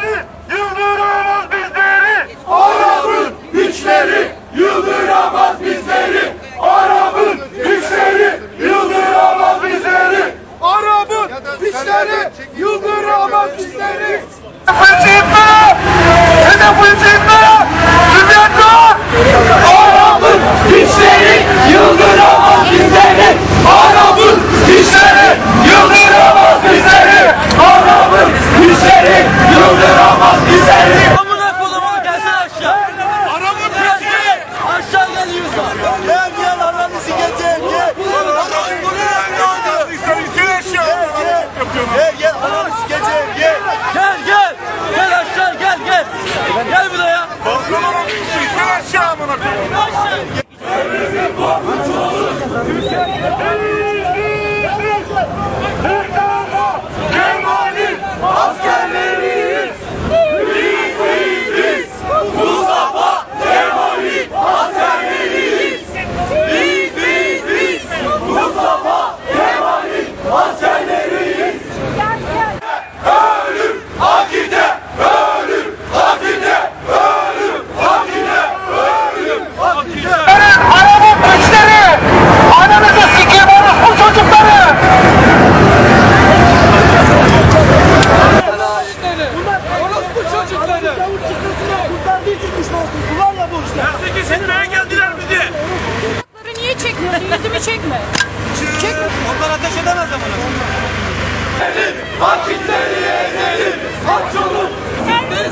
güçleri yıldıramaz bizleri. Arap'ın güçleri yıldıramaz bizleri. Arap'ın güçleri yıldıramaz bizleri. Arap'ın güçleri yıldıramaz bizleri. Hedef fıçıyıklara! Sübyanlar! Arap'ın güçleri yıldıramaz bizleri. Arap'ın güçleri yıldıramaz bizleri. Arap'ın güçleri yıldıramaz bizleri. Amına kolumu gelsene aşağı. Güçleri! gel. Aşağı geliyorsun. Gel gel ananı sikeceğim gel. Gel gel ananı sikeceğim gel. Gel gel. Gel aşağı gel gel. Gel buraya. Kemal'in Çekme. Onlar ateş edemez ama. Akitleri ezelim, aç olun.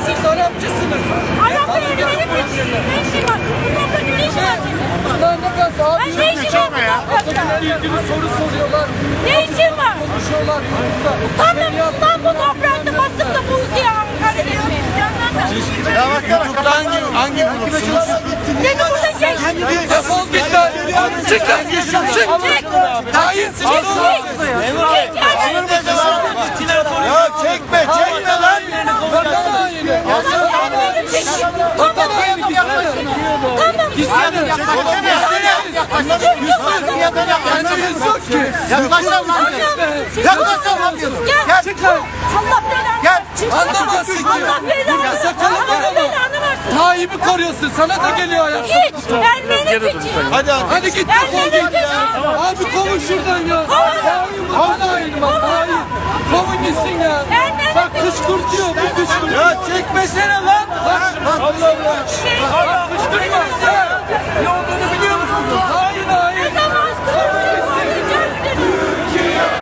Siz Arapçısınız. Arap evleri mi? Ne işin var? Bu toprakta ne işin var senin? Bunlar ne kadar sağa Ay ne işin var bu toprakta? ilgili soru soruyorlar. Ne işin var? Konuşuyorlar. Tamam lan bu toprakta basıp da bul diye Ankara etmeyiz. YouTube'da hangi, hangi grupsunuz? Ne de burada şey. Defol git lan. Çık lan gitsin çık. Ya çekme, çekme lan. Yaklaşalım lan. Yaklaşalım lan. Gel. Allah belanı Gel. Allah belanı Allah belanı. Tayyip'i koruyorsun. Sana da geliyor ayak. Hiç. Ermeni piçi. Hadi Hadi git defol Ermeni git. Abi kovun şuradan ya. Haini bak hain. Kovun gitsin ya. Ermeni Bak kışkırtıyor bu kışkırtıyor. Ya çekmesene lan. Allah Allah. Bak kışkırtma. Ne